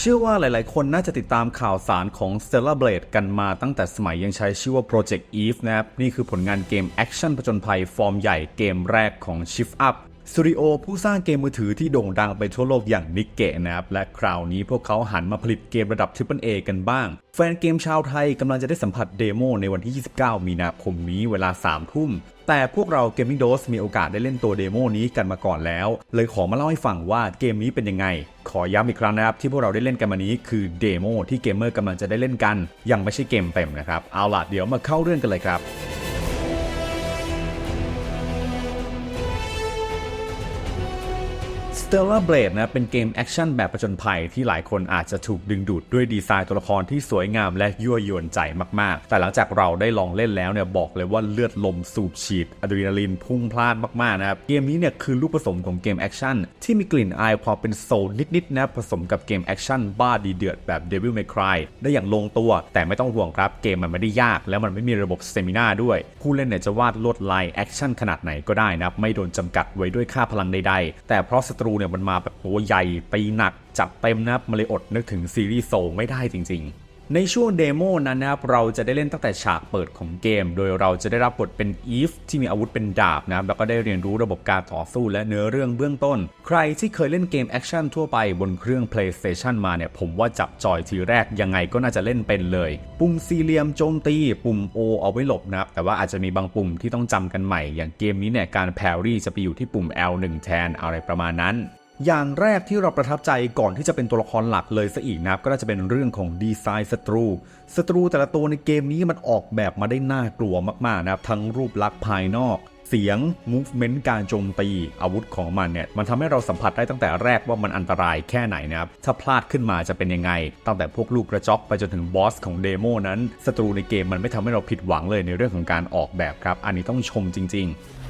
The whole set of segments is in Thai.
เชื่อว่าหลายๆ คนน่าจะติดตามข่าวสารของ Stellar Blade กันมาตั้งแต่สมัยยังใช้ชื่อว่า Project Eve นะครับ นี่คือผลงานเกมแอคชั่นผจญภัยฟอร์มใหญ่เกมแรกของ Shift Up สตูดิโอผู้สร้างเกมมือถือที่โด่งดังไปทั่วโลกอย่างนิกเกะนะครับ และคราวนี้พวกเขาหันมาผลิตเกมระดับ Triple A กันบ้าง แฟนเกมชาวไทยกำลังจะได้สัมผัสเดโมในวันที่ 29 มีนาคมนี้เวลา 3 ทุ่ม แต่พวกเรา Gaming Dose มีโอกาสได้เล่นตัวเดโมนี้กันมาก่อนแล้ว เลยขอมาเล่าให้ฟังว่าเกมนี้เป็นยังไง ขอย้ำอีกครั้งนะครับที่พวกเราได้เล่นกันมานี้คือเดโมที่เกมเมอร์กำลังจะได้เล่นกัน ยังไม่ใช่เกมเต็มนะครับเอาล่ะเดี๋ยวมาเข้าเรื่องกันเลยครับ Stellar Blade นะเป็นเกมแอคชั่นแบบประจนภัยที่หลายคนอาจจะถูกดึงดูดด้วยดีไซน์ตัวละครที่สวยงามและยั่วยวนใจมากๆ แต่หลังจากเราได้ลองเล่นแล้วเนี่ยบอกเลยว่าเลือดลมสูบฉีดอะดรีนาลีนพุ่งพล่านมากๆนะครับ เกมนี้เนี่ยคือลูกผสมของเกมแอคชั่นที่มีกลิ่นอายความเป็นโซลนิดๆนะผสมกับเกมแอคชั่นบ้าดีเดือดแบบ Devil May Cry ได้อย่างลงตัว แต่ไม่ต้องห่วงครับเกมมันไม่ได้ยาก แล้วมันไม่มีระบบเตมินาด้วย ผู้เล่นเนี่ยจะวาดลวดลายแอคชั่นขนาดไหนก็ได้นะครับไม่โดนจำกัดไว้ด้วยค่าพลังใดๆแต่เพราะศัตรูเนี่ยมันมาแบบตัวใหญ่ตีหนักจัดเต็มนะครับมเลยอดนึกถึงซีรีส์โซไม่ได้จริง ๆ ในช่วงเดโมนั้นนะครับเราจะได้เล่นตั้งแต่ฉากเปิดของเกม โดยเราจะได้รับบทเป็นอีฟที่มีอาวุธเป็นดาบนะครับแล้วก็ได้เรียนรู้ระบบการต่อสู้และเนื้อเรื่องเบื้องต้น ใครที่เคยเล่นเกมแอคชั่นทั่วไปบนเครื่อง PlayStation มาเนี่ยผมว่าจับจอยทีแรกยังไงก็น่าจะเล่นเป็นเลย ปุ่มสี่เหลี่ยมโจมตี ปุ่ม O เอาไว้หลบนะครับแต่ว่าอาจจะมีบางปุ่มที่ต้องจำกันใหม่ อย่างเกมนี้เนี่ยการแพรรี่จะไปอยู่ที่ปุ่ม L1 แทนอะไรประมาณนั้น อย่างแรกที่เราประทับใจก่อนที่จะเป็นตัวละครหลักเลยซะอีกนะครับก็น่าจะเป็นเรื่องของดีไซน์ศัตรูศัตรูแต่ละตัวในเกมนี้มันออกแบบมาได้น่ากลัวมากๆนะครับทั้งรูปลักษณ์ภายนอกเสียง movement การโจมตีอาวุธของมันเนี่ย มันทำให้เราสัมผัสได้ตั้งแต่แรกว่ามันอันตรายแค่ไหนนะครับ ถ้าพลาดขึ้นมาจะเป็นยังไง ตั้งแต่พวกลูกกระจอกไปจนถึงบอสของเดโมนั้นศัตรูในเกมมันไม่ทำให้เราผิดหวังเลยในเรื่องของการออกแบบครับ อันนี้ต้องชมจริง ๆ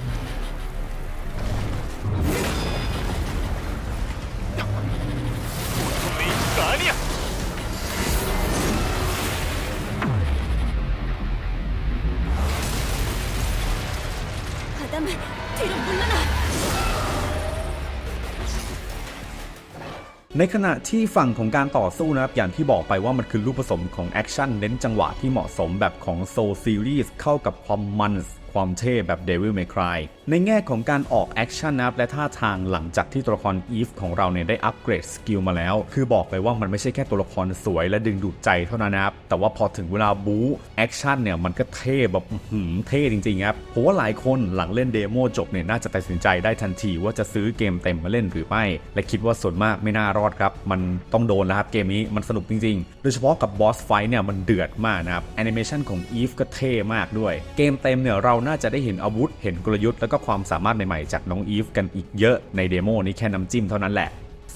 ในขณะที่ฝั่งของการต่อสู้นะครับ อย่างที่บอกไปว่ามันคือรูปผสมของแอคชั่นเน้นจังหวะที่เหมาะสมแบบของโซซีรีส์เข้ากับความมันสความเท่แบบ Devil May Cry ในแง่ของการออกแอคชั่นนะครับและท่าทางหลังจากที่ตัวละคร Eve ของเราเนี่ยได้อัปเกรดสกิลมาแล้ว คือบอกเลยว่ามันไม่ใช่แค่ตัวละครสวยและดึงดูดใจเท่านั้นนะครับ แต่ว่าพอถึงเวลาบู๊แอคชั่นเนี่ยมันก็เท่แบบหือเท่จริงๆครับผมว่าหลายคนหลังเล่นเดโมจบเนี่ยน่าจะตัดสินใจได้ทันทีว่าจะซื้อเกมเต็มมาเล่นหรือไม่ และคิดว่าส่วนมากไม่น่ารอดครับ มันต้องโดนแล้วครับเกมนี้มันสนุกจริงๆ โดยเฉพาะกับบอสไฟเนี่ยมันเดือดมากนะครับแอนิเมชันของ Eve ก็เท่มากด้วย เกมเต็มเนี่ยเราน่าจะได้เห็นอาวุธ เห็นกลยุทธ์แล้วก็ความสามารถใหม่ๆจากน้องอีฟกันอีกเยอะในเดโมนี้แค่น้ำจิ้มเท่านั้นแหละ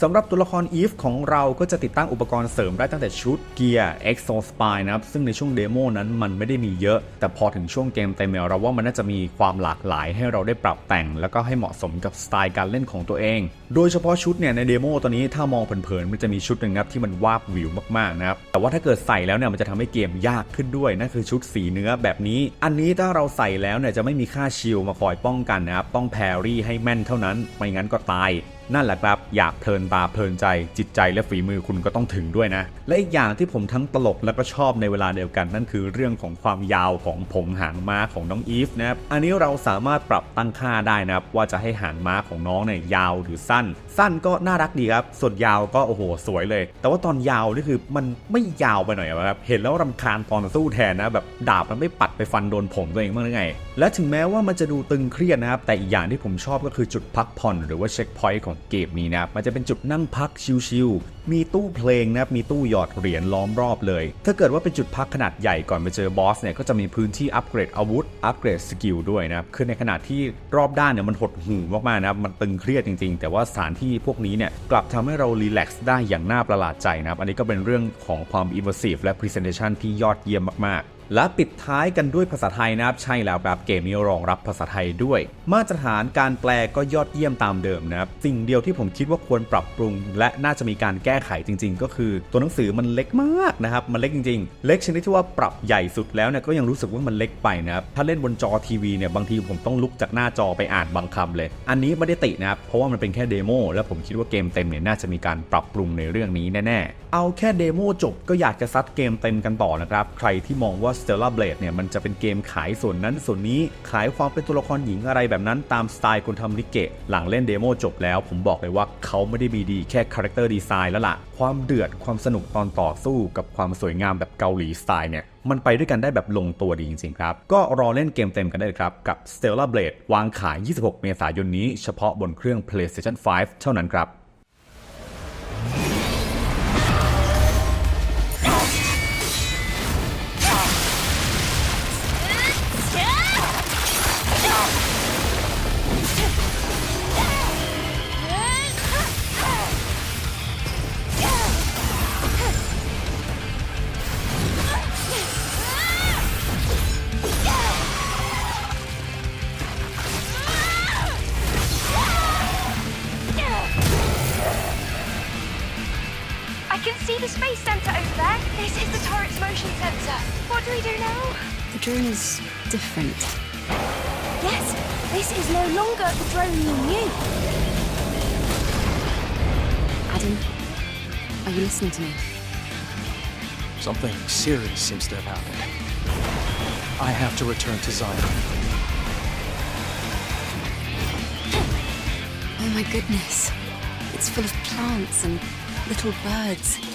สำหรับตัวละคร Eve ของเราก็จะติดตั้งอุปกรณ์เสริมได้ตั้งแต่ชุดเกียร์ Exo Spine นะครับ ซึ่งในช่วงเดโมนั้นมันไม่ได้มีเยอะ แต่พอถึงช่วงเกมเต็มเนี่ยเราว่ามันน่าจะมีความหลากหลายให้เราได้ปรับแต่ง แล้วก็ให้เหมาะสมกับสไตล์การเล่นของตัวเอง โดยเฉพาะชุดเนี่ยในเดโมตอนนี้ถ้ามองเผินๆมันจะมีชุดหนึ่งครับที่มันวาบวิวมากๆนะครับ แต่ว่าถ้าเกิดใส่แล้วเนี่ยมันจะทำให้เกมยากขึ้นด้วยนั่นคือชุดสีเนื้อแบบนี้ อันนี้ถ้าเราใส่แล้วเนี่ยจะไม่มีค่าชิลมาคอยป้องกันนะครับต้องแพรรี่ให้แม่นเท่านั้น ไม่งั้นก็ตาย นั่นแหละครับ อยากเพลินตาเพลินใจ จิตใจและฝีมือคุณก็ต้องถึงด้วยนะ และอีกอย่างที่ผมทั้งตลกและก็ชอบในเวลาเดียวกัน นั่นคือเรื่องของความยาวของผมหางม้าของน้องอีฟนะครับอันนี้เราสามารถปรับตั้งค่าได้นะครับว่าจะให้หางม้าของน้องเนี่ยยาวหรือสั้น สั้นก็น่ารักดีครับส่วนยาวก็โอ้โหสวยเลย แต่ว่าตอนยาวนี่คือมันไม่ยาวไปหน่อยครับเห็นแล้วรำคาญตอนสู้แทนนะแบบดาบมันไม่ปัดไปฟันโดนผมตัวเองบ้างหรือไง และถึงแม้ว่ามันจะดูตึงเครียดนะครับแต่อีกอย่างที่ผมชอบก็คือจุดพักผ่อนหรือว่าเช็คพอยต์ของเกมนี้นะครับมันจะเป็นจุดนั่งพักชิลๆ มีตู้เพลงนะครับมีตู้หยอดเหรียญล้อมรอบเลย ถ้าเกิดว่าเป็นจุดพักขนาดใหญ่ก่อนไปเจอบอสเนี่ยก็จะมีพื้นที่อัปเกรดอาวุธ อัปเกรดสกิลด้วยนะครับคือในขณะที่รอบด้านเนี่ยมันหดหู่มากๆนะครับมันตึงเครียดจริงๆ แต่ว่าสถานที่พวกนี้เนี่ยกลับทำให้เรารีแลกซ์ได้อย่างน่าประหลาดใจนะครับอันนี้ก็เป็นเรื่องของความ immersive และ presentation ที่ยอดเยี่ยมมากๆ และปิดท้ายกันด้วยภาษาไทยนะครับ ใช่แล้วครับเกมนี้รองรับภาษาไทยด้วย มาตรฐานการแปลก็ยอดเยี่ยมตามเดิมนะครับ สิ่งเดียวที่ผมคิดว่าควรปรับปรุง และน่าจะมีการแก้ไขจริง ๆ ก็คือ ตัวหนังสือมันเล็กมากนะครับ มันเล็กจริง ๆ เล็กชนิดที่ว่าปรับใหญ่สุดแล้วเนี่ยก็ยังรู้สึกว่ามันเล็กไปนะครับ ถ้าเล่นบนจอทีวีเนี่ยบางทีผมต้องลุกจากหน้าจอไปอ่านบางคำเลย อันนี้ไม่ได้ตินะครับ เพราะว่ามันเป็นแค่เดโมและผมคิดว่าเกมเต็มเนี่ยน่าจะมีการปรับปรุงในเรื่องนี้แน่ๆ เอาแค่เดโมจบก็อยากจะซัดเกมเต็มกันต่อนะครับ ใครที่มองว่า Stella Blade เนี่ยมันจะเป็นเกมขายส่วนนั้นส่วนนี้ขายความเป็นตัวละครหญิงอะไรแบบนั้นตามสไตล์คนทำนิเกะหลังเล่นเดโมจบแล้ว ผมบอกเลยว่าเขาไม่ได้มีดีแค่คาแรคเตอร์ดีไซน์แล้วล่ะ ความเดือดความสนุกตอนต่อสู้กับความสวยงามแบบเกาหลีสไตล์เนี่ยมันไปด้วยกันได้แบบลงตัวดีจริง ๆ ครับ ก็รอเล่นเกมเต็มกันได้เลยครับ กับ Stellar Blade วางขาย 26 เมษายนนี้ เฉพาะบนเครื่อง PlayStation 5 เท่านั้นครับ can see the space center over there. This is the turret's motion sensor. What do we do now? The drone is different. Yes, this is no longer the drone you knew. Adam, are you listening to me? Something serious seems to have happened. I have to return to Zion. Oh my goodness. It's full of plants and little birds.